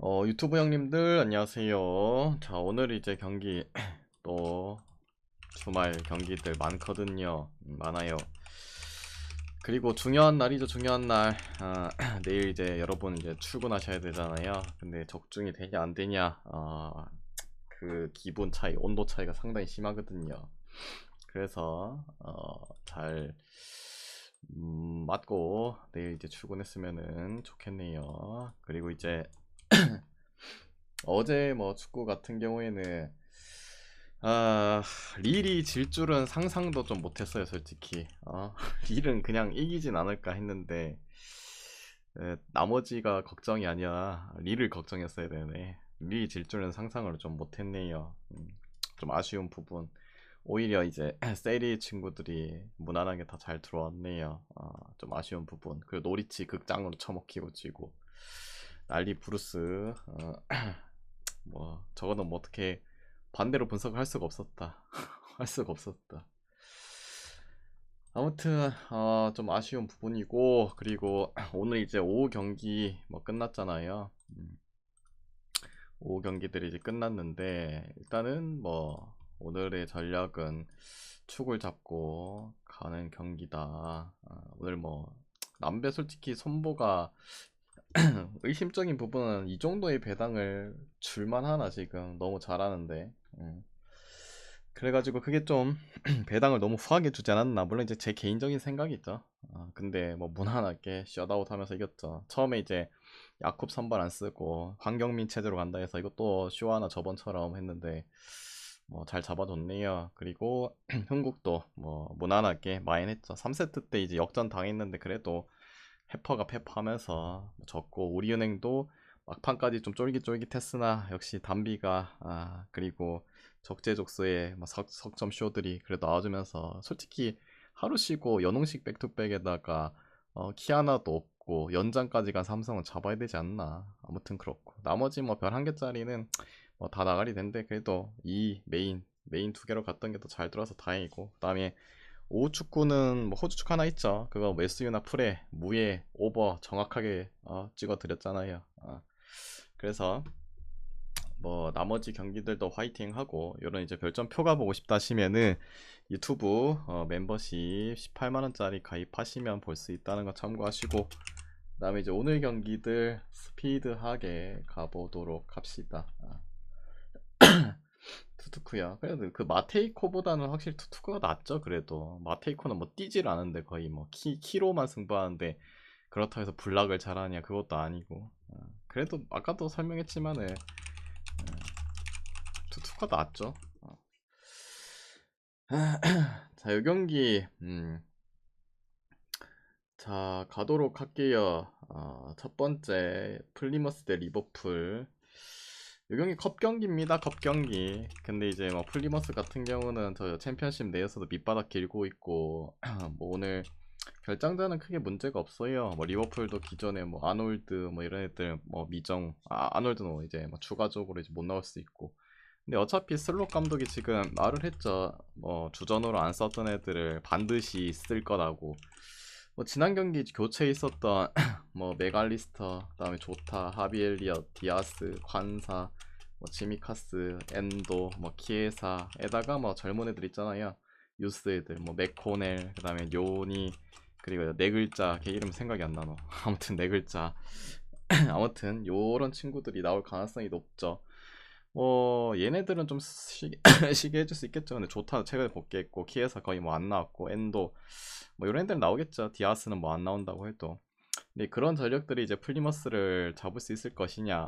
어, 유튜브 형님들 안녕하세요. 자, 오늘 이제 경기 또 주말 경기들 많거든요. 음, 많아요. 그리고 중요한 날이죠, 중요한 날. 아, 내일 이제 여러분 이제 출근하셔야 되잖아요. 근데 적중이 되냐 안 되냐, 어, 그 기분 차이, 온도 차이가 상당히 심하거든요. 그래서 어, 잘 음, 맞고 내일 이제 출근했으면은 좋겠네요. 그리고 이제 어제 뭐 축구 같은 경우에는 아 릴이 질 줄은 상상도 좀 못했어요 솔직히. 어, 릴은 그냥 이기진 않을까 했는데 에, 나머지가 걱정이 아니라 릴을 걱정했어야 되네. 릴이 질 줄은 상상을 좀 못했네요. 음, 좀 아쉬운 부분. 오히려 이제 세리 친구들이 무난하게 다 잘 들어왔네요. 어, 좀 아쉬운 부분. 그리고 노리치 극장으로 처먹히고 지고 난리 브루스 어, 뭐 저거는 뭐 어떻게 반대로 분석을 할 수가 없었다. 할 수가 없었다. 아무튼 어, 좀 아쉬운 부분이고 그리고 오늘 이제 오후 경기 뭐 끝났잖아요. 음, 오후 경기들이 이제 끝났는데 일단은 뭐 오늘의 전략은 축을 잡고 가는 경기다. 아, 오늘 뭐 남배 솔직히 손보가 의심적인 부분은 이 정도의 배당을 줄만 하나 지금 너무 잘하는데. 음. 그래가지고 그게 좀 배당을 너무 후하게 주지 않았나. 물론 이제 제 개인적인 생각이죠. 어, 근데 뭐 무난하게 셧아웃 하면서 이겼죠. 처음에 이제 야콥 선발 안 쓰고 황경민 체제로 간다 해서 이것도 쇼 하나 저번처럼 했는데 뭐 잘 잡아줬네요. 그리고 흥국도 뭐 무난하게 마인했죠. 3세트 때 이제 역전 당했는데 그래도 페퍼가 페퍼하면서 졌고 우리은행도 막판까지 좀 쫄깃쫄깃했으나 역시 담비가 아 그리고 석, 석점 쇼들이 그래도 나와주면서 솔직히 하루 쉬고 연홍식 백투백에다가 어, 키 하나도 없고 연장까지 간 삼성은 잡아야 되지 않나. 아무튼 그렇고. 나머지 뭐 별 한 개짜리는 뭐 다 나가리 된데 그래도 이 메인 메인 두 개로 갔던 게 더 잘 들어서 다행이고 그 다음에 오후 축구는 뭐 호주 축구 하나 있죠. 그거 웨스유나 풀에 무에 오버 정확하게 어, 찍어 드렸잖아요. 어. 그래서 뭐 나머지 경기들도 화이팅 하고 이런 이제 별점표가 보고 싶다 하시면은 유튜브 어, 멤버십 18만 원짜리 가입하시면 볼 수 있다는 거 참고하시고 그 다음에 이제 오늘 경기들 스피드하게 가보도록 합시다. 어. 투투쿠야. 그래도 그 마테이코보다는 확실히 투투쿠가 낫죠. 그래도 마테이코는 뭐 뛰질 않은데 거의 뭐 키, 키로만 승부하는데 그렇다고 해서 블락을 잘하냐 그것도 아니고. 어, 그래도 아까도 설명했지만은 어, 투투쿠가 낫죠. 어. 자, 이 경기 음. 자, 가도록 할게요. 어, 첫 번째 플리머스 대 리버풀. 이 경기 컵 경기입니다. 컵 경기. 근데 이제 뭐 플리머스 같은 경우는 저 챔피언십 내에서도 밑바닥 길고 있고 뭐 오늘 결장자는 크게 문제가 없어요. 뭐 리버풀도 기존에 뭐 아놀드 뭐 이런 애들 뭐 미정 아 아놀드는 이제 뭐 추가적으로 이제 못 나올 수 있고. 근데 어차피 슬롯 감독이 지금 말을 했죠. 뭐 주전으로 안 썼던 애들을 반드시 쓸 거라고. 뭐 지난 경기 교체에 있었던 뭐 메갈리스터, 그다음에 조타, 하비엘리엇, 디아스, 관사, 뭐 지미카스, 엔도, 뭐 키에사 에다가 뭐 젊은 애들 있잖아요. 유스 애들, 뭐 맥코넬, 그다음에 요니 그리고 네 글자 걔 이름 생각이 안 나노. 아무튼 네 글자. 아무튼 요런 친구들이 나올 가능성이 높죠. 뭐 얘네들은 좀 쉬게 해줄 수 있겠죠. 근데 조타 최근에 복귀했고 키에사 거의 뭐 안 나왔고 엔도 뭐 이런 애들 나오겠죠. 디아스는 뭐 안 나온다고 해도. 근데 그런 전력들이 이제 플리머스를 잡을 수 있을 것이냐.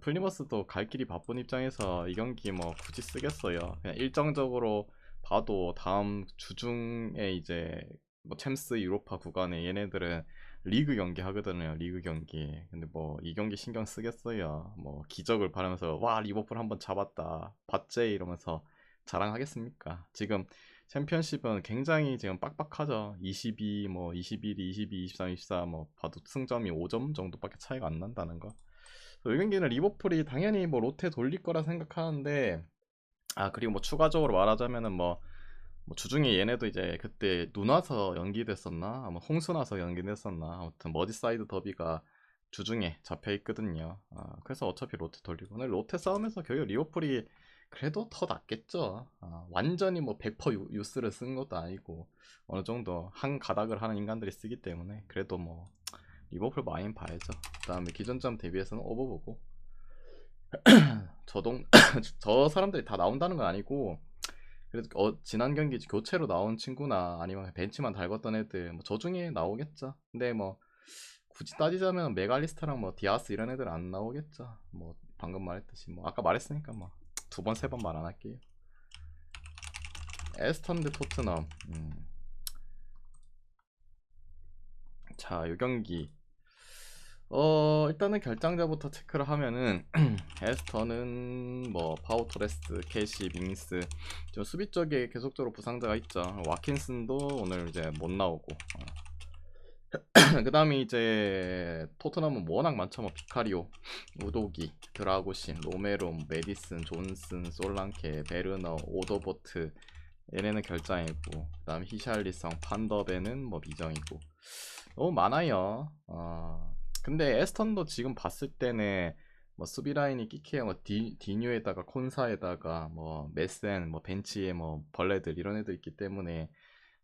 플리머스도 갈 길이 바쁜 입장에서 이 경기 뭐 굳이 쓰겠어요. 그냥 일정적으로 봐도 다음 주중에 이제 뭐 챔스 유로파 구간에 얘네들은 리그 경기 하거든요. 리그 경기. 근데 뭐 이 경기 신경 쓰겠어요. 뭐 기적을 바라면서 와 리버풀 한번 잡았다. 봤제 이러면서 자랑하겠습니까? 지금 챔피언십은 굉장히 지금 빡빡하죠. 22, 뭐 21, 22, 23, 24, 뭐 봐도 승점이 5점 정도밖에 차이가 안 난다는 거. 이 경기는 리버풀이 당연히 뭐 롯데 돌릴 거라 생각하는데 아 그리고 뭐 추가적으로 말하자면은 뭐, 뭐 주중에 얘네도 이제 그때 눈 와서 연기됐었나 아마 홍수 나서 연기됐었나 아무튼 머지사이드 더비가 주중에 잡혀 있거든요. 아, 그래서 어차피 롯데 돌리고 오늘 롯데 싸움에서 결국 리오풀이 그래도 더 낫겠죠. 아, 완전히 뭐 100% 유- 유스를 쓴 것도 아니고 어느 정도 한 가닥을 하는 인간들이 쓰기 때문에 그래도 뭐 리버풀 많이 봐야죠. 그 다음에 기존점 대비해서는 오버보고 저동 저 사람들이 다 나온다는 건 아니고 그래도 어, 지난 경기 교체로 나온 친구나 아니면 벤치만 달궜던 애들 뭐 저 중에 나오겠죠. 근데 뭐 굳이 따지자면 메갈리스타랑 뭐 디아스 이런 애들 안 나오겠죠. 뭐 방금 말했듯이 뭐 아까 말했으니까 뭐 두 번 세 번 말 안 할게요. 에스턴 대 토트넘. 음. 자, 요 경기. 어, 일단은 결장자부터 체크를 하면은 에스턴은 뭐 파우토레스, 캐시, 밍스 좀 수비 쪽에 계속적으로 부상자가 있죠. 와킨슨도 오늘 이제 못 나오고. 그 다음에 이제 토트넘은 워낙 많죠. 뭐 피카리오, 우도기, 드라고신, 로메로, 메디슨, 존슨, 솔랑케, 베르너, 오더보트 얘네는 결장이고 그 다음 히샬리성, 판더베는 뭐 미정이고 너무 많아요. 어, 근데 에스턴도 지금 봤을 때는 뭐 수비 라인이 끼케어, 뭐 디, 디뉴에다가 콘사에다가 뭐 메센, 뭐 벤치에 뭐 벌레들 이런 애들 있기 때문에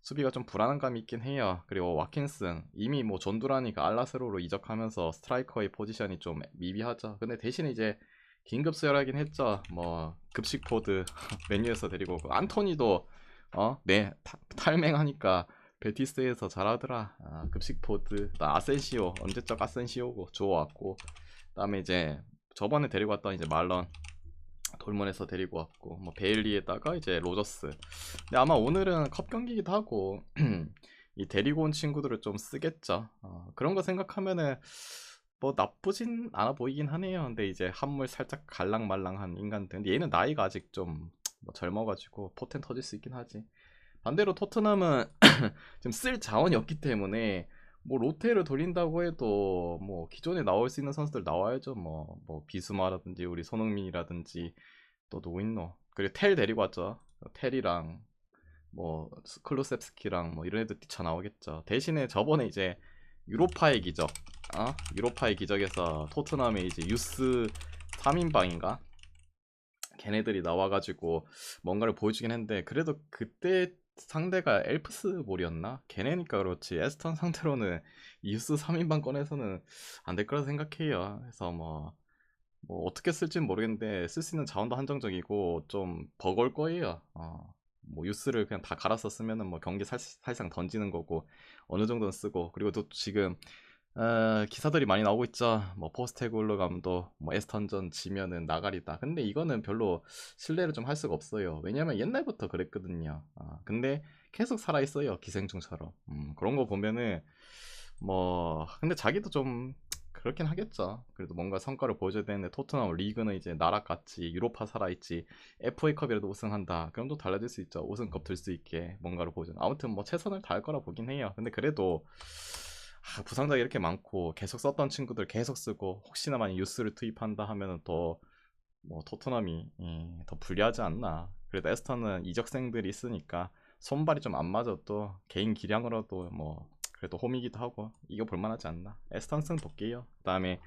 수비가 좀 불안한 감이 있긴 해요. 그리고 와킨슨 이미 뭐 존두라니까 알라스로로 이적하면서 스트라이커의 포지션이 좀 미비하죠. 근데 대신 이제 긴급 수혈하긴 했죠. 뭐 급식 포드 메뉴에서 데리고 오고 안토니도 어네 탈맹하니까 베티스에서 잘하더라. 아, 급식 포드. 나 아센시오 언제적 아센시오고 좋아왔고 그다음에 이제 저번에 데리고 왔던 이제 말런 돌문에서 데리고 왔고 뭐 베일리에다가 이제 로저스. 근데 아마 오늘은 컵 경기기도 하고 이 데리고 온 친구들을 좀 쓰겠죠. 어, 그런 거 생각하면은 뭐 나쁘진 않아 보이긴 하네요. 근데 이제 한물 살짝 갈랑말랑한 인간들. 근데 얘는 나이가 아직 좀 뭐 젊어가지고 포텐 터질 수 있긴 하지 반대로 토트넘은 지금 쓸 자원이 없기 때문에 뭐 로테를 돌린다고 해도 뭐 기존에 나올 수 있는 선수들 나와야죠. 뭐 뭐 비수마라든지 우리 손흥민이라든지 또 누구 있노. 그리고 텔 데리고 왔죠. 텔이랑 뭐 클루셉스키랑 뭐 이런 애들 뛰쳐 나오겠죠. 대신에 저번에 이제 유로파의 기적 어? 유로파의 기적에서 토트넘의 이제 유스 3인방인가? 걔네들이 나와가지고 뭔가를 보여주긴 했는데 그래도 그때 상대가 엘프스볼이었나? 걔네니까 그렇지 에스턴 상대로는 이유스 3인방 꺼내서는 안 될 거라 생각해요. 그래서 뭐, 뭐 어떻게 쓸지는 모르겠는데 쓸 수 있는 자원도 한정적이고 좀 버거울 거예요. 어, 뭐 유스를 그냥 다 갈아서 쓰면은 뭐 경기 살, 살상 던지는 거고 어느 정도는 쓰고 그리고 또 지금 어, 기사들이 많이 나오고 있죠. 뭐 포스테골로 감독, 뭐 에스턴전 지면은 나가리다. 근데 이거는 별로 신뢰를 좀 할 수가 없어요. 왜냐면 옛날부터 그랬거든요. 아, 근데 계속 살아 있어요. 기생충처럼. 음, 그런 거 보면은 뭐 근데 자기도 좀 그렇긴 하겠죠. 그래도 뭔가 성과를 보여줘야 되는데 토트넘 리그는 이제 나락같이 유로파 살아있지 FA컵이라도 우승한다. 그럼 또 달라질 수 있죠. 우승컵 들 수 있게 뭔가를 보여줘. 아무튼 뭐 최선을 다할 거라 보긴 해요. 근데 그래도 아, 부상자가 이렇게 많고 계속 썼던 친구들 계속 쓰고 혹시나 만약 유스를 투입한다 하면은 더 뭐 토트넘이 예, 더 불리하지 않나. 그래도 에스턴은 이적생들이 있으니까 손발이 좀 안 맞아도 개인 기량으로도 뭐 그래도 홈이기도 하고 이거 볼만하지 않나. 에스턴 승 볼게요. 그다음에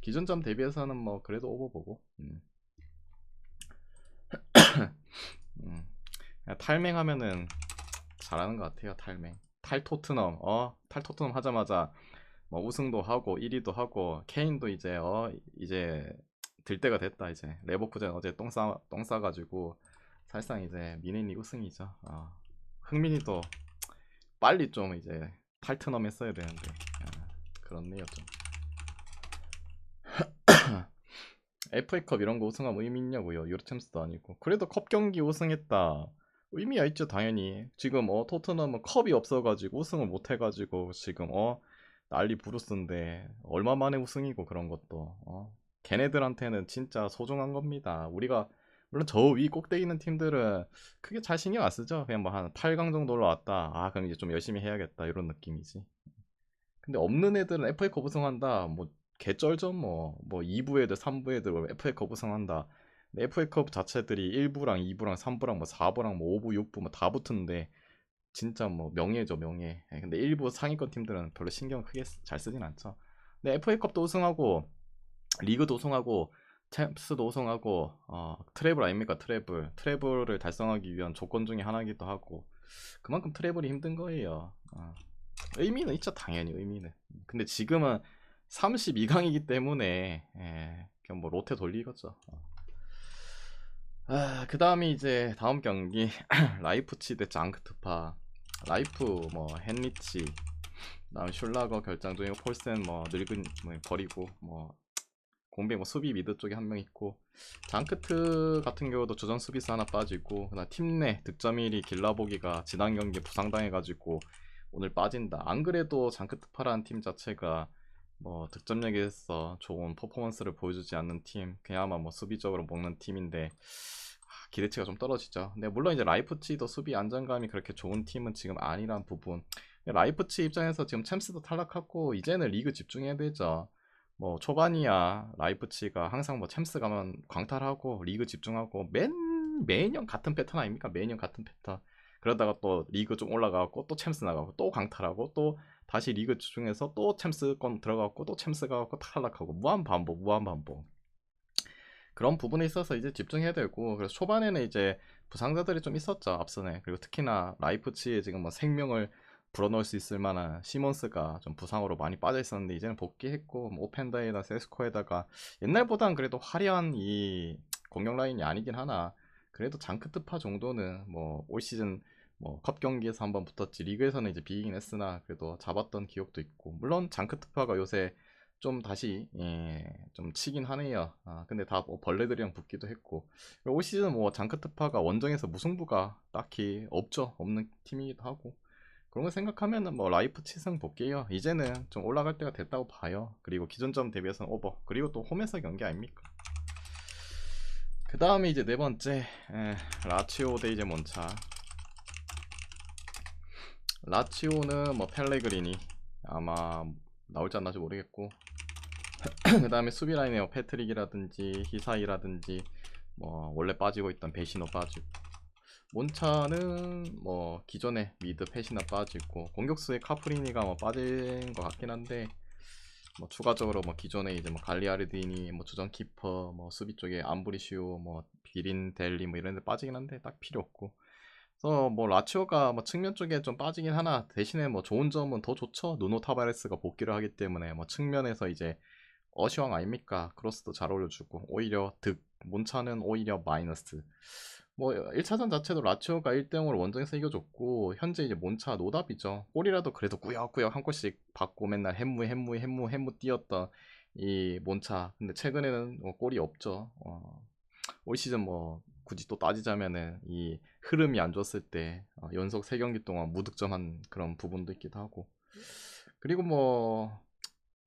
기존점 대비해서는 뭐 그래도 오버 보고. 음. 음. 그냥 탈맹하면은 잘하는 것 같아요. 탈맹. 탈토트넘 어 탈토트넘 하자마자 뭐 우승도 하고 1위도 하고 케인도 이제 어 이제 들 때가 됐다 이제. 레버쿠젠 어제 똥싸 똥 싸 가지고 사실상 이제 미네니 우승이죠. 어. 흥민이도 빨리 좀 이제 탈트넘 했어야 되는데 아, 그렇네요 좀 FA컵 이런 거 우승하면 의미 있냐고요? 유로챔스도 아니고. 그래도 컵 경기 우승했다 의미가 있죠 당연히. 지금 어 토트넘은 컵이 없어가지고 우승을 못해가지고 지금 어 난리 부르스인데 얼마 만에 우승이고 그런 것도 어. 걔네들한테는 진짜 소중한 겁니다. 우리가 물론 저 위 꼭대기 있는 팀들은 크게 잘 신경 안 쓰죠. 그냥 뭐 한 8강 정도 올라왔다. 아 그럼 이제 좀 열심히 해야겠다. 이런 느낌이지. 근데 없는 애들은 FA컵 우승한다. 뭐 개쩔죠 뭐뭐 2부 애들 3부 애들 FA컵 우승한다 FA컵 자체들이 1부랑 2부랑 3부랑 뭐 4부랑 뭐 5부, 6부 뭐 다 붙는데 진짜 뭐 명예죠 명예. 예, 근데 1부 상위권 팀들은 별로 신경 크게 쓰- 잘 쓰진 않죠. 근데 FA컵도 우승하고 리그도 우승하고 챔스도 우승하고 어, 트래블 아닙니까 트래블 트래블을 달성하기 위한 조건 중에 하나이기도 하고 그만큼 트래블이 힘든 거예요 어. 의미는 있죠 당연히 의미는 근데 지금은 32강이기 때문에 예, 그냥 뭐 로테 돌리겠죠 어. 아, 그 다음에 이제 다음 경기 라이프치 대 장크트파 라이프 뭐 헨리치 다음 슐라거 결장 중이고 폴센 뭐 늙은 뭐 버리고 뭐 공백 뭐 수비 미드 쪽에 한 명 있고 장크트 같은 경우도 조전 수비수 하나 빠지고 그다음 팀 내 득점 1위 길라보기가 지난 경기 부상당해가지고 오늘 빠진다. 안 그래도 장크트파라는 팀 자체가 뭐 득점력에서 좋은 퍼포먼스를 보여주지 않는 팀, 그야마 뭐 수비적으로 먹는 팀인데 아, 기대치가 좀 떨어지죠. 근데 물론 이제 라이프치도 수비 안정감이 그렇게 좋은 팀은 지금 아니란 부분. 라이프치 입장에서 지금 챔스도 탈락하고 이제는 리그 집중해야 되죠. 뭐 초반이야 라이프치가 항상 뭐 챔스 가면 광탈하고 리그 집중하고 맨 매년 같은 패턴 아닙니까? 매년 같은 패턴. 그러다가 또 리그 좀 올라가고 또 챔스 나가고 또 강탈하고 또 다시 리그 집중해서 또 챔스권 들어가고 또 챔스 가고 탈락하고 무한 반복 무한 반복. 그런 부분에 있어서 이제 집중해야 되고 그래서 초반에는 이제 부상자들이 좀 있었죠 앞선에 그리고 특히나 라이프치에 지금 뭐 생명을 불어넣을 수 있을 만한 시몬스가 좀 부상으로 많이 빠져 있었는데 이제는 복귀했고 뭐 오펜다에다 세스코에다가 옛날보단 그래도 화려한 이 공격 라인이 아니긴 하나 그래도 장크트파 정도는 뭐 올 시즌 뭐 컵 경기에서 한번 붙었지 리그에서는 이제 비기긴 했으나 그래도 잡았던 기억도 있고 물론 장크트파가 요새 좀 다시 예, 좀 치긴 하네요. 아, 근데 다 뭐 벌레들이랑 붙기도 했고 올 시즌 뭐 장크트파가 원정에서 무승부가 딱히 없죠. 없는 팀이기도 하고 그런 거 생각하면은 뭐 라이프 치승 볼게요. 이제는 좀 올라갈 때가 됐다고 봐요. 그리고 기존점 대비해서는 오버. 그리고 또 홈에서 경기 아닙니까? 그 다음에 이제 네 번째 에, 라치오 대 이제 몬차. 라치오는 뭐 펠레그리니 아마 나올지 안 나올지 모르겠고 그 다음에 수비 라인에 뭐 패트릭이라든지 히사이라든지 뭐 원래 빠지고 있던 베시노 빠지고 몬차는 뭐 기존에 미드 패시나 빠지고 공격수의 카프리니가 뭐 빠진 것 같긴 한데 뭐 추가적으로 뭐 기존에 이제 뭐 갈리아르디니 뭐 주전 키퍼 뭐 수비 쪽에 암브리시오 뭐 비린 델리 뭐 이런 데 빠지긴 한데 딱 필요 없고 그래서 뭐 라치오가 뭐 측면 쪽에 좀 빠지긴 하나 대신에 뭐 좋은 점은 더 좋죠 누노 타바레스가 복귀를 하기 때문에 뭐 측면에서 이제 어시왕 아닙니까 크로스도 잘 올려주고 오히려 득 몬차는 오히려 마이너스 뭐 1차전 자체도 라치오가 1대0으로 원정에서 이겨줬고 현재 이제 몬차 노답이죠. 골이라도 그래도 꾸역꾸역 한 골씩 받고 맨날 햄무 햄무 햄무 햄무 뛰었던 이 몬차. 근데 최근에는 뭐 골이 없죠. 어, 올 시즌 뭐 굳이 또 따지자면은 이 흐름이 안 좋았을 때 어, 연속 3경기 동안 무득점한 그런 부분도 있기도 하고 그리고 뭐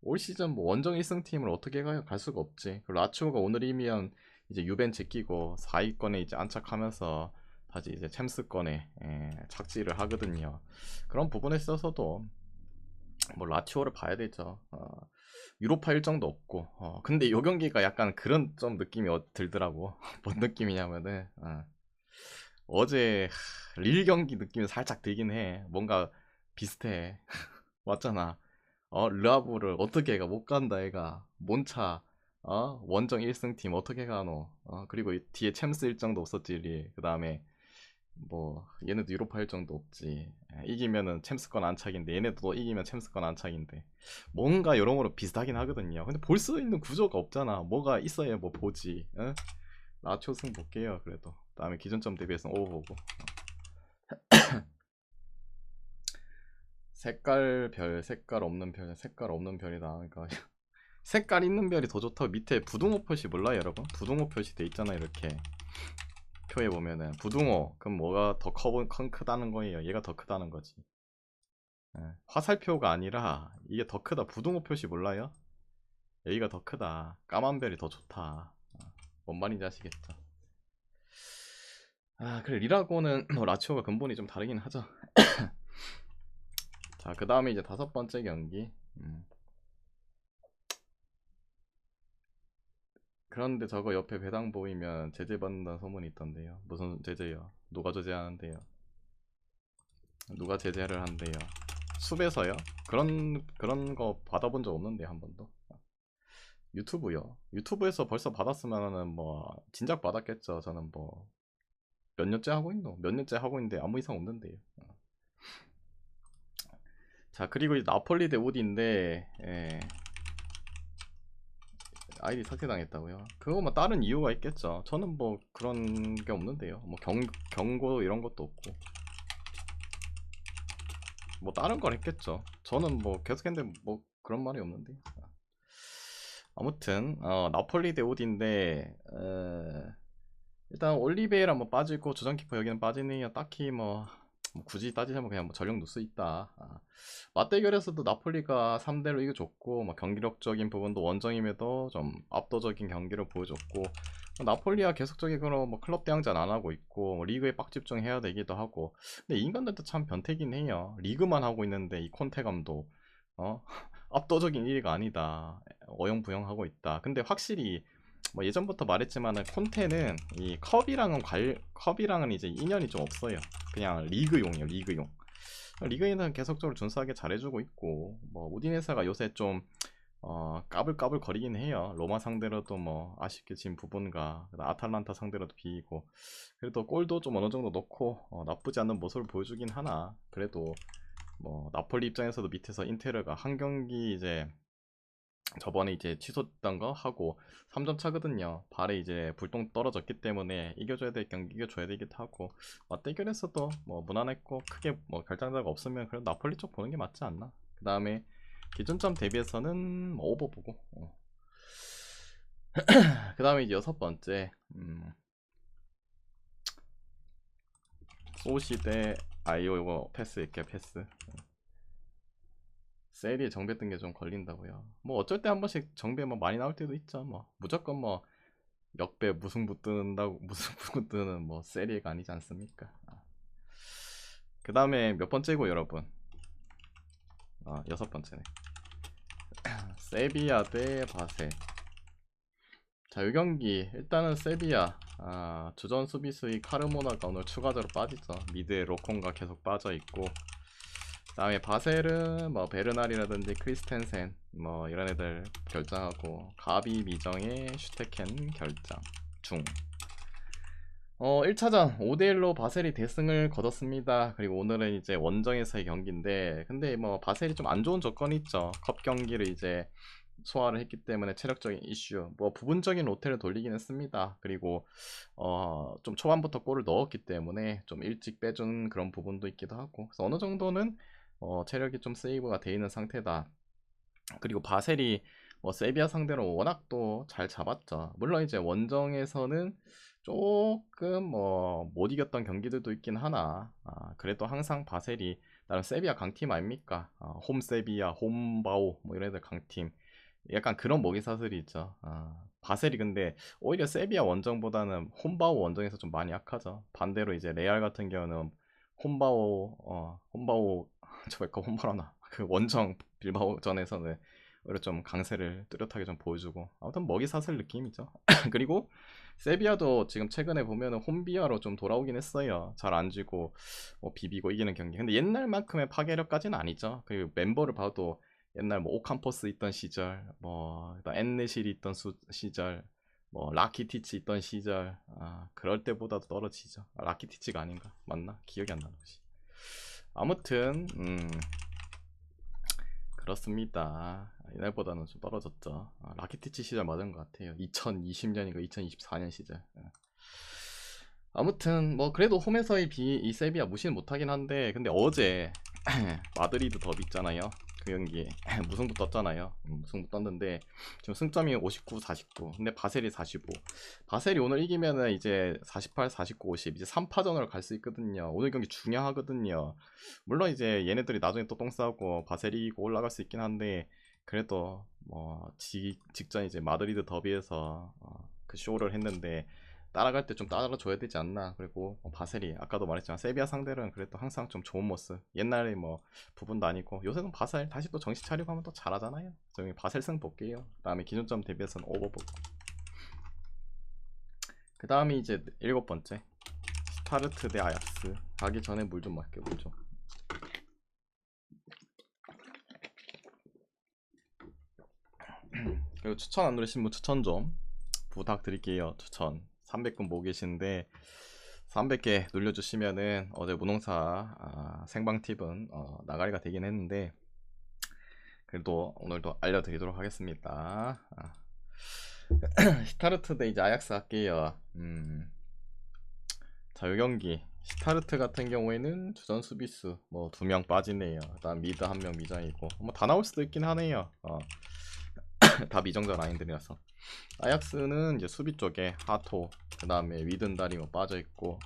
올 시즌 뭐 원정 1승 팀을 어떻게 가요? 갈 수가 없지. 라치오가 오늘이면 이제 유벤 제끼고 4위권에 이제 안착하면서 다시 이제 챔스권에 예, 착지를 하거든요. 그런 부분에 있어서도 뭐 라티오를 봐야 되죠. 어, 유로파 일정도 없고. 어, 근데 이 경기가 약간 그런 좀 느낌이 어, 들더라고. 뭔 느낌이냐면은 어, 제 릴 경기 느낌이 살짝 들긴 해. 뭔가 비슷해. 맞잖아. 어, 르아브를 어떻게 해가 못 간다 애가 몬차 어? 원정 1승팀 어떻게 가노? 어? 그리고 뒤에 챔스 일정도 없었지, 그 다음에 뭐 얘네도 유로파 일정도 없지. 이기면은 챔스권 안착인데 얘네도 또 이기면 챔스권 안착인데 뭔가 여러모로 비슷하긴 하거든요. 근데 볼 수 있는 구조가 없잖아. 뭐가 있어야 뭐 보지. 어? 나초승 볼게요. 그래도 다음에 기존점 대비해서 오버보고. 색깔 별, 색깔 없는 별, 색깔 없는 별이다. 그러니까 색깔 있는 별이 더 좋다고 밑에 부등호 표시 몰라요 여러분? 부등호 표시 돼 있잖아 이렇게 표에 보면은 부등호 그럼 뭐가 더 커, 크다는 거예요 얘가 더 크다는 거지 네. 화살표가 아니라 이게 더 크다 부등호 표시 몰라요? 여기가 더 크다 까만 별이 더 좋다 어, 뭔 말인지 아시겠죠? 아 그래 리라고는 뭐 라치오가 근본이 좀 다르긴 하죠 자 그 다음에 이제 다섯 번째 경기 음. 그런데 저거 옆에 배당 보이면 제재받는다는 소문이 있던데요. 무슨 제재요? 누가 제재하는데요? 누가 제재를 한대요? 숲에서요? 그런 그런 거 받아본 적 없는데 한 번도. 유튜브요. 유튜브에서 벌써 받았으면은 뭐 진작 받았겠죠. 저는 뭐 몇 년째 하고 있노? 몇 년째 하고 있는데 아무 이상 없는데요. 어. 자 그리고 이 나폴리 대 우디인데 예. 아이디 삭제당했다고요? 그거 뭐 다른 이유가 있겠죠. 저는 뭐 그런 게 없는데요. 뭐 경, 경고 이런 것도 없고. 뭐 다른 걸 했겠죠. 저는 뭐 계속했는데 뭐 그런 말이 없는데. 아무튼 어, 나폴리 대 우디인데 에, 일단 올리베이라 뭐 빠지고 주전키퍼 여기는 빠지네요. 딱히 뭐, 뭐 굳이 따지자면 그냥 뭐 전력 넣을 수 있다. 아, 맞대결에서도 나폴리가 3대로 이겨줬고 뭐 경기력적인 부분도 원정임에도 좀 압도적인 경기를 보여줬고 뭐 나폴리가 계속적으로 뭐 클럽 대항전 안 하고 있고 뭐 리그에 빡 집중해야 되기도 하고 근데 이 인간들도 참 변태긴 해요. 리그만 하고 있는데 이 콘테 감독 어 압도적인 1위가 아니다. 어영부영하고 있다. 근데 확실히 뭐 예전부터 말했지만은 콘테는 이 컵이랑은 관 컵이랑은 이제 인연이 좀 없어요. 그냥 리그용이에요. 리그용. 리그인은 계속적으로 준수하게 잘해주고 있고 뭐 우디네사가 요새 좀 어, 까불까불 거리긴 해요. 로마 상대로도 뭐 아쉽게 진 부분과 아탈란타 상대로도 비이고 그래도 골도 좀 어느 정도 넣고 어, 나쁘지 않은 모습을 보여주긴 하나 그래도 뭐 나폴리 입장에서도 밑에서 인테르가 한 경기 이제 저번에 이제 취소했던 거 하고 3점 차거든요. 발에 이제 불똥 떨어졌기 때문에 이겨줘야 될 경기 이겨줘야 되기도 하고 맞대결에서도 뭐 무난했고 크게 뭐 결정자가 없으면 그래도 나폴리 쪽 보는 게 맞지 않나. 그 다음에 기준점 대비해서는 뭐 오버 보고. 어. 그 다음에 이제 여섯 번째 음. 소시 대 아이오 이거 패스 이렇게 패스. 세리에 정배 뜬 게 좀 걸린다고요. 뭐 어쩔 때 한 번씩 정배 뭐 많이 나올 때도 있죠. 뭐 무조건 뭐 역배 무승부 뜬다고 무승부 뜨는 뭐 세리가 아니지 않습니까? 그 다음에 몇 번째고 여러분? 아 여섯 번째네. 세비야 대 바세. 자, 이 경기 일단은 세비야 아, 주전 수비수의 카르모나가 오늘 추가적으로 빠지죠. 미드에 로콘가 계속 빠져 있고 다음에 바셀은 뭐 베르날이라든지 크리스텐센 뭐 이런 애들 결정하고 가비 미정의 슈테켄 결정 중. 어 1차전 5대1로 바셀이 대승을 거뒀습니다. 그리고 오늘은 이제 원정에서의 경기인데 근데 뭐 바셀이 좀 안 좋은 조건이 있죠. 컵 경기를 이제 소화를 했기 때문에 체력적인 이슈, 뭐 부분적인 로테를 돌리긴 했습니다. 그리고 어, 좀 초반부터 골을 넣었기 때문에 좀 일찍 빼준 그런 부분도 있기도 하고, 그래서 어느 정도는 어, 체력이 좀 세이브가 돼 있는 상태다. 그리고 바셀이 뭐 세비야 상대로 워낙 또 잘 잡았죠. 물론 이제 원정에서는 조금 뭐 못 이겼던 경기들도 있긴 하나 아, 그래도 항상 바셀이 나름 세비야 강팀 아닙니까? 아, 홈 세비야, 홈 바오 뭐 이런 애들 강팀 약간 그런 먹이 사슬이 있죠. 아, 바셀이 근데 오히려 세비야 원정보다는 홈바오 원정에서 좀 많이 약하죠. 반대로 이제 레알 같은 경우는 홈바오 어 홈바오 저까 홈바라나 그 원정 빌바오 전에서는 오히려 좀 강세를 뚜렷하게 좀 보여주고 아무튼 먹이 사슬 느낌이죠. 그리고 세비야도 지금 최근에 보면은 홈비아로 좀 돌아오긴 했어요. 잘 안 지고 뭐 비비고 이기는 경기. 근데 옛날만큼의 파괴력까지는 아니죠. 그리고 멤버를 봐도 옛날 뭐 오캄퍼스 있던 시절, 뭐 엔네실이 있던 수, 시절, 뭐 라키티치 있던 시절, 아, 그럴 때보다도 떨어지죠. 아, 라키티치가 아닌가 맞나? 기억이 안 나는 것이. 아무튼 음, 그렇습니다. 옛날보다는 좀 떨어졌죠. 아, 라키티치 시절 맞은 것 같아요. 2020년인가 2024년 시절. 예. 아무튼 뭐 그래도 홈에서의 비, 이 세비야 무시는 못하긴 한데 근데 어제 마드리드 더비 있잖아요. 그 경기 무승부 떴잖아요. 음, 무승부 떴는데 지금 승점이 59, 49. 근데 바셀이 45. 바셀이 오늘 이기면은 이제 48, 49, 50 이제 3파전으로 갈 수 있거든요. 오늘 경기 중요하거든요. 물론 이제 얘네들이 나중에 또 똥 싸고 바셀이 이기고 올라갈 수 있긴 한데 그래도 뭐 지, 직전 이제 마드리드 더비에서 어, 그 쇼를 했는데 따라갈 때 좀 따라줘야 되지 않나. 그리고 뭐 바셀이 아까도 말했지만 세비야 상대로는 그래도 항상 좀 좋은 모습. 옛날에 뭐 부분도 아니고 요새는 바셀 다시 또 정신 차리고 하면 또 잘하잖아요. 저기 바셀승 볼게요. 그 다음에 기존점 대비해서는 오버복 그 다음이 이제 일곱 번째. 스타르트 대 아약스. 가기 전에 물좀 맡겨 보죠 그리고 추천 안 누르신 분 추천 좀 부탁드릴게요 추천. 300분 보고 계시는데 300개 눌려주시면은 어제 무농사 아, 생방 팁은 어, 나가리가 되긴 했는데 그래도 오늘도 알려드리도록 하겠습니다. 아. 시타르트 대 이제 아약스 할게요. 음. 자, 요 경기 시타르트 같은 경우에는 주전 수비수 뭐 두 명 빠지네요. 일단 미드 한 명 미장이고 뭐 다 나올 수도 있긴 하네요. 어. 다 미정자 라인들이라서 아약스는 이제 수비 쪽에 하토 그 다음에 위든다리 뭐 빠져 있고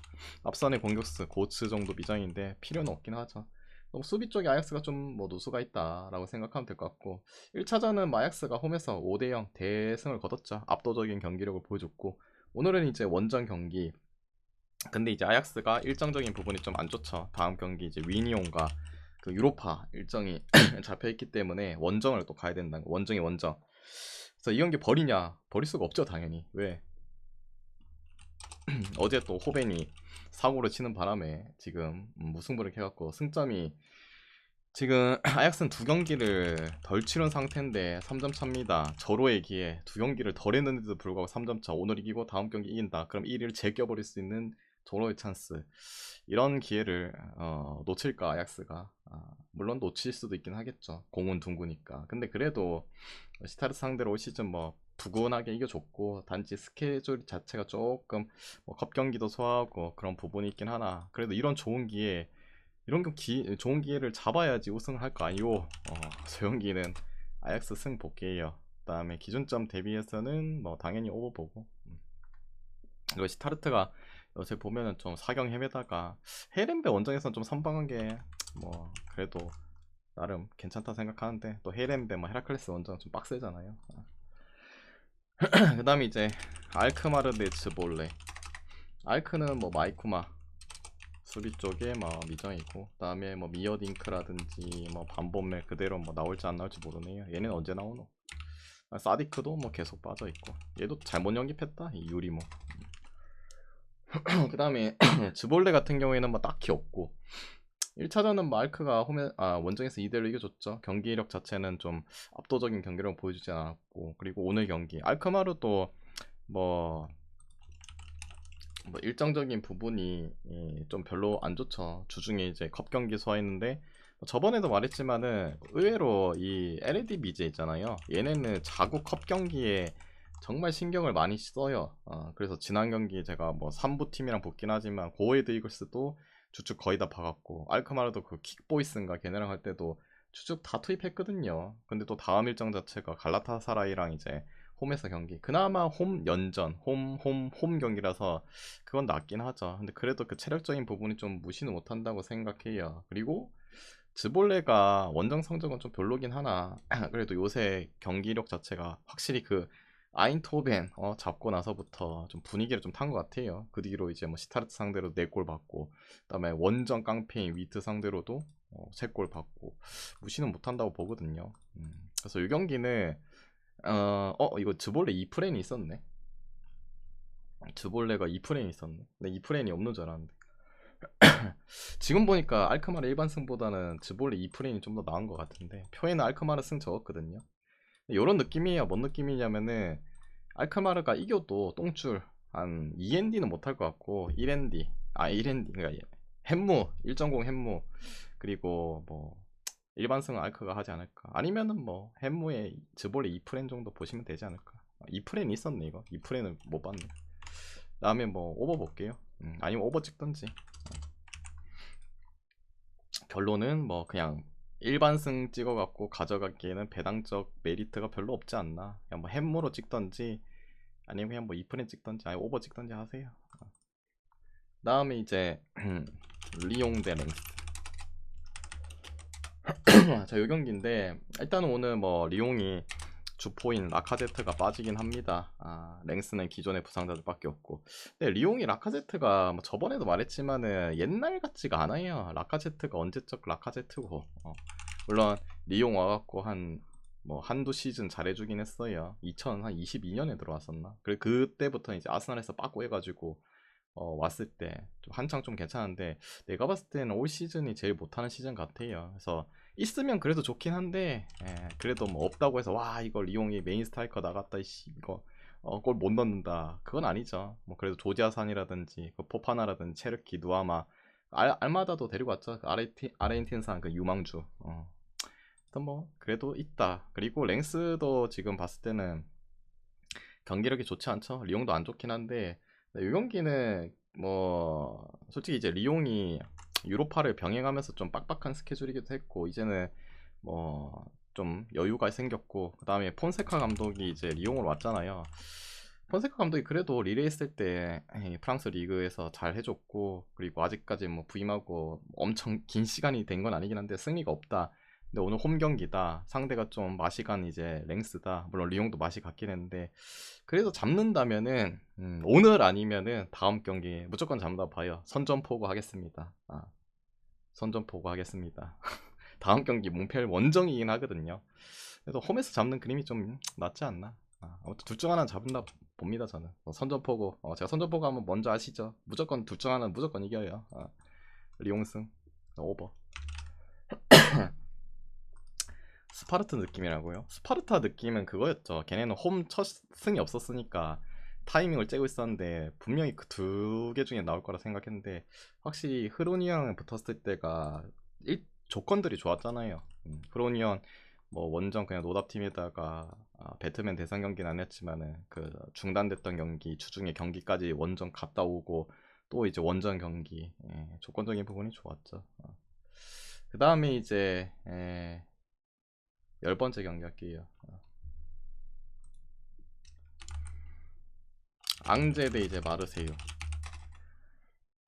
앞선의 공격수 고츠 정도 미장인데 필요는 없긴 하죠. 너무 수비 쪽에 아약스가 좀뭐 누수가 있다라고 생각하면 될 것 같고 1차전은 아약스가 홈에서 5대0 대승을 거뒀죠. 압도적인 경기력을 보여줬고 오늘은 이제 원정 경기 근데 이제 아약스가 일정적인 부분이 좀 안 좋죠. 다음 경기 이제 위니온과 그 유로파 일정이 잡혀 있기 때문에 원정을 또 가야 된다는 거. 원정이 원정. 그래서 이 경기 버리냐? 버릴 수가 없죠, 당연히. 왜? 어제 또 호벤이 사고를 치는 바람에 지금 음, 무승부를 해갖고 승점이 지금 아약스는 두 경기를 덜 치른 상태인데 3점 차입니다. 저로의 기회 두 경기를 덜 했는데도 불구하고 3점 차. 오늘 이기고 다음 경기 이긴다. 그럼 1위를 제껴버릴 수 있는 저로의 찬스. 이런 기회를 어, 놓칠까 아약스가. 아, 물론 놓칠 수도 있긴 하겠죠. 공은 둥구니까. 근데 그래도 시타르 상대로 올 시즌 뭐 부근하게 이겨줬고 단지 스케줄 자체가 조금 뭐 컵 경기도 소화하고 그런 부분이 있긴 하나 그래도 이런 좋은 기회 이런 거 기, 좋은 기회를 잡아야지 우승을 할 거 아니오 어, 소영기는 아약스 승 볼게요 그 다음에 기준점 대비해서는 뭐 당연히 오버 보고 음. 그리고 시타르트가 요새 보면은 좀 사경 헤매다가 헤렌베 원정에서는 좀 선방한 게 뭐 그래도 나름 괜찮다 생각하는데 또 헤렌베 뭐 헤라클레스 원정 좀 빡세잖아요. 그 다음에 이제 알크마르 대 츠볼레. 알크는 뭐 마이쿠마 수비 쪽에 뭐 미정이고 그 다음에 뭐 미어딩크라든지 뭐 반본멜 그대로 뭐 나올지 안 나올지 모르네요. 얘는 언제 나오노? 아, 사디크도 뭐 계속 빠져있고 얘도 잘못 영입했다 이 유리모 그 다음에 즈볼레 같은 경우에는 뭐 딱히 없고 1차전은 마이크가 홈에 아 원정에서 2대1로 이겨줬죠. 경기력 자체는 좀 압도적인 경기력을 보여주지 않았고 그리고 오늘 경기 알크마르도 뭐, 뭐 일정적인 부분이 예, 좀 별로 안 좋죠. 주중에 이제 컵 경기 소화했는데 저번에도 말했지만은 의외로 이 LED 미제 있잖아요. 얘네는 자국 컵 경기에 정말 신경을 많이 써요. 어, 그래서 지난 경기 제가 뭐 3부 팀이랑 붙긴 하지만 고에드 이글스도 주축 거의 다 박았고 알크마르도 그 킥보이스인가 걔네랑 할 때도 주축 다 투입했거든요. 근데 또 다음 일정 자체가 갈라타사라이랑 이제 홈에서 경기. 그나마 홈 연전, 홈, 홈, 홈 경기라서 그건 낫긴 하죠. 근데 그래도 그 체력적인 부분이 좀 무시는 못한다고 생각해요. 그리고 즈볼레가 원정 성적은 좀 별로긴 하나. 그래도 요새 경기력 자체가 확실히 그 아인토벤 어, 잡고 나서부터 좀 분위기를 좀 탄 것 같아요. 그 뒤로 이제 뭐 시타르트 상대로 4골 받고 그다음에 원정 깡패인 위트 상대로도 어, 3골 받고 무시는 못한다고 보거든요. 음, 그래서 이 경기는 어, 어 이거 즈볼레 2프레임이 있었네. 즈볼레가 2프레임이 있었네. 근데 2프레임이 없는 줄 알았는데. 지금 보니까 알크마르 일반 승보다는 즈볼레 2프레임이 좀 더 나은 것 같은데 표에는 알크마르 승 적었거든요. 이런 느낌이에요. 뭔 느낌이냐면은 알카마르가 이겨도 똥줄 한 2ND는 못할 것 같고 1ND 아 1ND 그러니까 햄무 1.0 햄무 그리고 뭐 일반승은 알크가 하지 않을까? 아니면은 뭐 햄무의 즈볼의 2프렌 정도 보시면 되지 않을까? 2프렌 아, 있었네 이거. 2프렌은 못 봤네. 다음에 뭐 오버 볼게요. 음, 아니면 오버 찍던지. 결론은 뭐 그냥 일반승 찍어갖고 가져가기에는 배당적 메리트가 별로 없지 않나. 그냥 뭐 햄무로 찍던지 아니면 그냥 뭐 2프렌 찍던지 아니 오버 찍던지 하세요. 어. 다음에 이제 리용 대 랭스 자 요 경기인데 일단은 오늘 뭐 리용이 주포인 라카제트가 빠지긴 합니다. 아, 랭스는 기존의 부상자들밖에 없고. 근데 리옹이 라카제트가 뭐 저번에도 말했지만은 옛날 같지가 않아요. 라카제트가 언제적 라카제트고. 어. 물론 리옹 와갖고 한 뭐 한두 시즌 잘해주긴 했어요. 2022년에 들어왔었나? 그래 그때부터 이제 아스날에서 빠꾸 해가지고 어, 왔을 때 좀 한창 좀 괜찮은데 내가 봤을 때는 올 시즌이 제일 못하는 시즌 같아요. 그래서 있으면 그래도 좋긴 한데 예, 그래도 뭐 없다고 해서 와 이거 리용이 메인 스트라이커 나갔다 이씨 이거 어, 골 못 넣는다. 그건 아니죠. 뭐 그래도 조지아산이라든지 그 포파나라든지 체르키 누아마 알, 알마다도 데리고 왔죠. 그 아르티, 아르헨틴산 그 유망주. 어. 뭐 그래도 있다. 그리고 랭스도 지금 봤을 때는 경기력이 좋지 않죠. 리용도 안 좋긴 한데 이 경기는 뭐 솔직히 이제 리용이 유로파를 병행하면서 좀 빡빡한 스케줄이기도 했고 이제는 뭐 좀 여유가 생겼고 그 다음에 폰세카 감독이 이제 리용으로 왔잖아요. 폰세카 감독이 그래도 리레 했을 때이 프랑스 리그에서 잘 해줬고 그리고 아직까지 뭐 부임하고 엄청 긴 시간이 된 건 아니긴 한데 승리가 없다. 근데 오늘 홈 경기다. 상대가 좀 맛이 간 이제 랭스다. 물론 리용도 맛이 갔긴 했는데 그래도 잡는다면은 음, 오늘 아니면은 다음 경기 무조건 잡는다 봐요. 선전포고 하겠습니다. 아, 선전포고 하겠습니다. 다음 경기 몽펠 원정이긴 하거든요. 그래서 홈에서 잡는 그림이 좀 낫지 않나. 아, 아무튼 둘 중 하나 잡는다 봅니다 저는. 어, 선전포고. 어, 제가 선전포고 하면 먼저 아시죠? 무조건 둘 중 하나는 무조건 이겨요. 아, 리용승 오버. 스파르타 느낌이라고요? 스파르타 느낌은 그거였죠. 걔네는 홈 첫 승이 없었으니까 타이밍을 째고 있었는데 분명히 그 두 개 중에 나올 거라 생각했는데 확실히 흐로니언 붙었을 때가 일, 조건들이 좋았잖아요. 음, 흐로니언 뭐 원정 그냥 노답팀에다가 아, 배트맨 대상 경기는 안 했지만은 그 중단됐던 경기 주중에 경기까지 원정 갔다 오고 또 이제 원정 경기 예, 조건적인 부분이 좋았죠. 어. 그 다음에 이제 예, 열 번째 경기 할게요. 어. 앙제 대 이제 마르세유.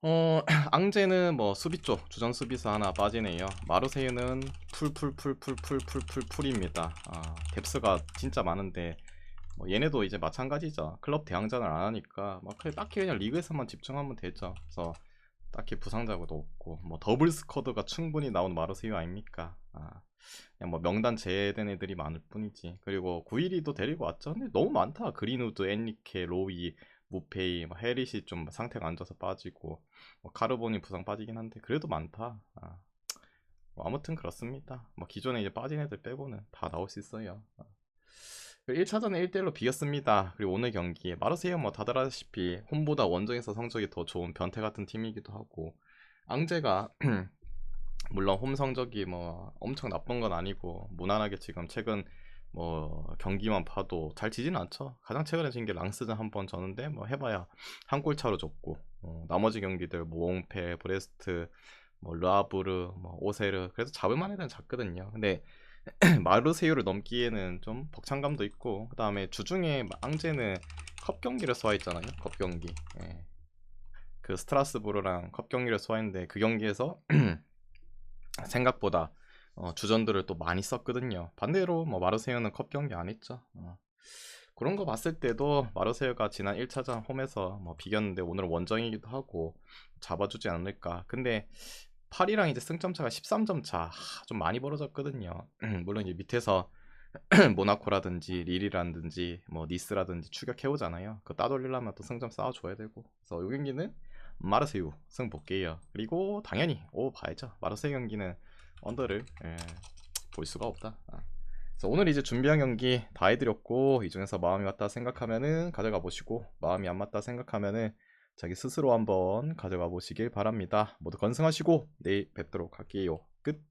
어, 앙제는 뭐 수비 쪽 주전 수비수 하나 빠지네요. 마르세유는 풀풀풀풀풀풀풀풀입니다. 아, 뎁스가 진짜 많은데 뭐 얘네도 이제 마찬가지죠. 클럽 대항전을 안 하니까 막 딱히 그냥 리그에서만 집중하면 되죠. 그래서 딱히 부상자고도 없고 뭐 더블 스쿼드가 충분히 나오는 마르세유 아닙니까? 아, 그냥 뭐 명단 제외된 애들이 많을 뿐이지. 그리고 9일이도 데리고 왔죠. 근데 너무 많다. 그린우드, 엔리케, 로이, 무페이, 뭐 헤릿이 좀 상태가 안 좋아서 빠지고 뭐 카르본이 부상 빠지긴 한데 그래도 많다. 아, 뭐 아무튼 그렇습니다. 뭐 기존에 이제 빠진 애들 빼고는 다 나올 수 있어요. 아. 1차전에 1대1로 비겼습니다. 그리고 오늘 경기에 마르세유 뭐 다들 아시피 홈보다 원정에서 성적이 더 좋은 변태 같은 팀이기도 하고 앙제가 물론 홈 성적이 뭐 엄청 나쁜 건 아니고 무난하게 지금 최근 뭐 경기만 봐도 잘 지지는 않죠. 가장 최근에 진 게 랑스전 한 번 졌는데 뭐 해봐야 한 골 차로 졌고 어, 나머지 경기들 뭐 옹페, 브레스트, 뭐 르아부르, 뭐 오세르 그래서 잡을만 해는 잡거든요. 근데 마르세유를 넘기에는 좀 벅찬감도 있고 그 다음에 주중에 앙제는 컵 경기를 소화했잖아요. 컵 경기. 예. 그 스트라스부르랑 컵 경기를 소화했는데 그 경기에서 생각보다 어, 주전들을 또 많이 썼거든요. 반대로 뭐 마르세유는 컵 경기 안 했죠. 어. 그런 거 봤을 때도 마르세유가 지난 1차전 홈에서 뭐 비겼는데 오늘 원정이기도 하고 잡아주지 않을까. 근데 8이랑 이제 승점 차가 13점 차. 하, 좀 많이 벌어졌거든요. 물론 이제 밑에서 모나코라든지 릴이라든지 뭐 니스라든지 추격해 오잖아요. 그거 따돌리려면 또 승점 쌓아줘야 되고. 그래서 이 경기는 마르세유 승 볼게요. 그리고 당연히 오 봐야죠. 마르세유 경기는 언더를 예, 볼 수가 없다. 아. 그래서 오늘 이제 준비한 경기 다 해드렸고 이 중에서 마음이 맞다 생각하면은 가져가 보시고 마음이 안 맞다 생각하면은 자기 스스로 한번 가져가 보시길 바랍니다. 모두 건승하시고 내일 뵙도록 할게요. 끝.